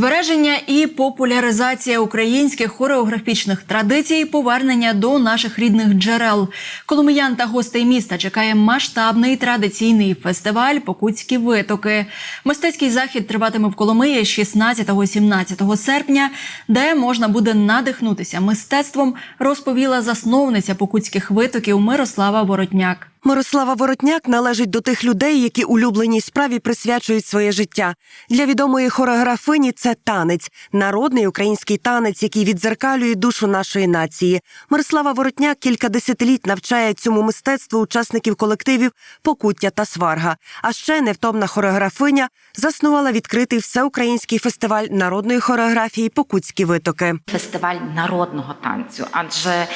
Збереження і популяризація українських хореографічних традицій, повернення до наших рідних джерел. Коломиян та гостей міста чекає масштабний традиційний фестиваль Покутські витоки. Мистецький захід триватиме в Коломиї 16-17 серпня, де можна буде надихнутися мистецтвом, розповіла засновниця покутських витоків Мирослава Воротняк. Мирослава Воротняк належить до тих людей, які улюбленій справі присвячують своє життя. Для відомої хореографині це танець, народний український танець, який відзеркалює душу нашої нації. Мирослава Воротняк кілька десятиліть навчає цьому мистецтву учасників колективів Покуття та Сварга. А ще невтомна хореографиня заснувала відкритий всеукраїнський фестиваль народної хореографії Покутські витоки. фестиваль народного танцю, адже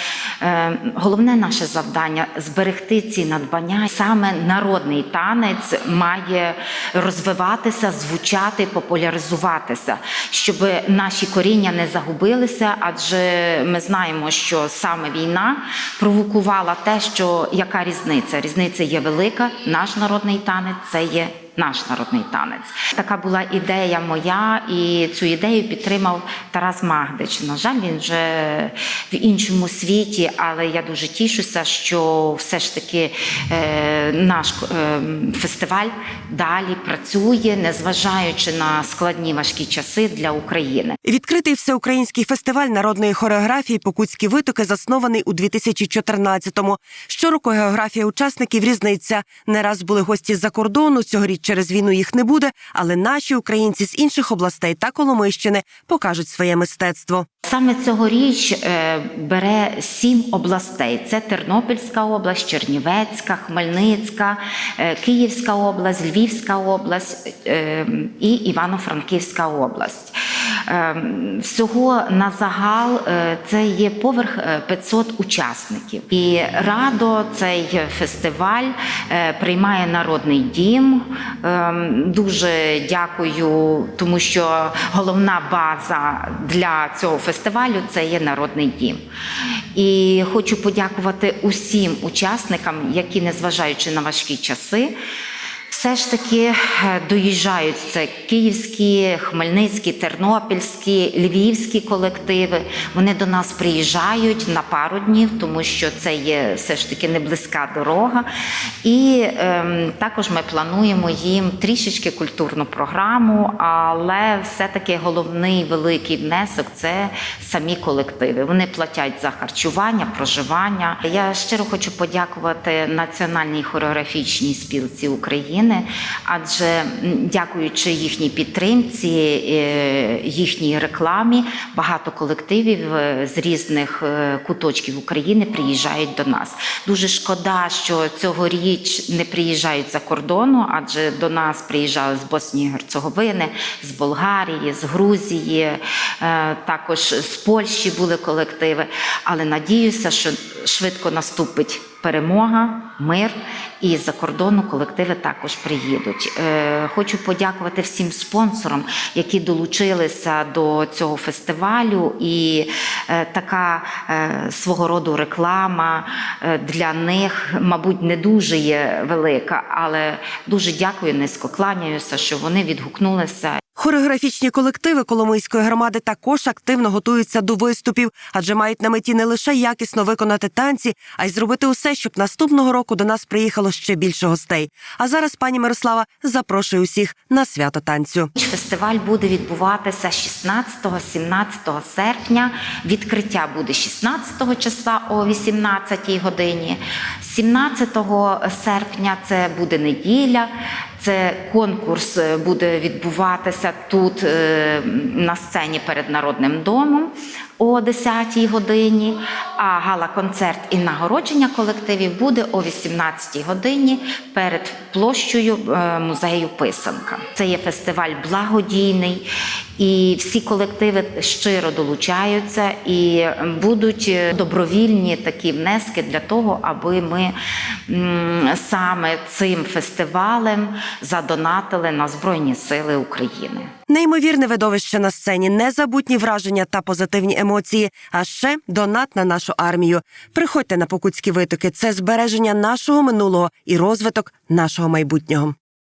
е, головне наше завдання зберегти ці надбання. Саме народний танець має розвиватися, звучати, популяризуватися, щоб наші коріння не загубилися. Адже ми знаємо, що саме війна провокувала те, що яка різниця? Різниця є велика. Наш народний танець це є. Наш народний танець така була ідея моя, і цю ідею підтримав Тарас Магдич. На жаль, він вже в іншому світі, але я дуже тішуся, що все ж таки е, наш е, фестиваль далі працює, незважаючи на складні важкі часи для України. Відкритий всеукраїнський фестиваль народної хореографії Покутські витоки заснований у 2014-му. Щороку географія учасників різниця. Не раз були гості з-за кордону. Цьогоріч через війну їх не буде, але наші українці з інших областей та Коломийщини покажуть своє мистецтво. Саме цьогоріч е, бере сім областей: це Тернопільська область, Чернівецька, Хмельницька, е, Київська область, Львівська область е, і Івано-Франківська область. Е, Всього на загал е, це є поверх е, 500 учасників. І радо цей фестиваль е, приймає народний дім. Е, Дуже дякую, тому що головна база для цього фестивалю це є народний дім. І хочу подякувати усім учасникам, які, незважаючи на важкі часи, все ж таки е, доїжджають це київські, хмельницькі, тернопільські, львівські колективи. Вони до нас приїжджають на пару днів, тому що це є все ж таки не близька дорога. І ем, також ми плануємо їм трішечки культурну програму, але все-таки головний великий внесок це самі колективи. Вони платять за харчування, проживання. Я щиро хочу подякувати Національній хореографічній спілці України, адже дякуючи їхній підтримці, е, їхній рекламі, багато колективів е, з різних е, куточків України приїжджають до нас. Дуже шкода, що цьогоріч не приїжджають за кордону, адже до нас приїжджали з Боснії і Герцеговини, з Болгарії, з Грузії, також з Польщі були колективи. Але надіюся, що швидко наступить перемога, мир, і за кордону колективи також приїдуть. Е, Хочу подякувати всім спонсорам, які долучилися до цього фестивалю, і е, така е, свого роду реклама для них, мабуть, не дуже є велика, але дуже дякую, низько кланяюся, що вони відгукнулися Хореографічні колективи Коломийської громади також активно готуються до виступів, адже мають на меті не лише якісно виконати танці, а й зробити усе, щоб наступного року до нас приїхало ще більше гостей. А зараз пані Мирослава запрошує усіх на свято танцю. Фестиваль буде відбуватися 16-17 серпня. Відкриття буде 16 числа о 18 годині. 17 серпня це буде неділя. Це конкурс е, буде відбуватися тут е, на сцені перед Народним домом о 10-й годині. А гала-концерт і нагородження колективів буде о 18 годині перед площею е, музею Писанка. Це є фестиваль благодійний, і всі колективи щиро долучаються і будуть е, добровільні такі внески для того, аби ми саме цим фестивалем задонатили на Збройні Сили України. Неймовірне видовище на сцені, незабутні враження та позитивні емоції. А ще донат на нашу армію. Приходьте на покутські витоки. Це збереження нашого минулого і розвиток нашого майбутнього.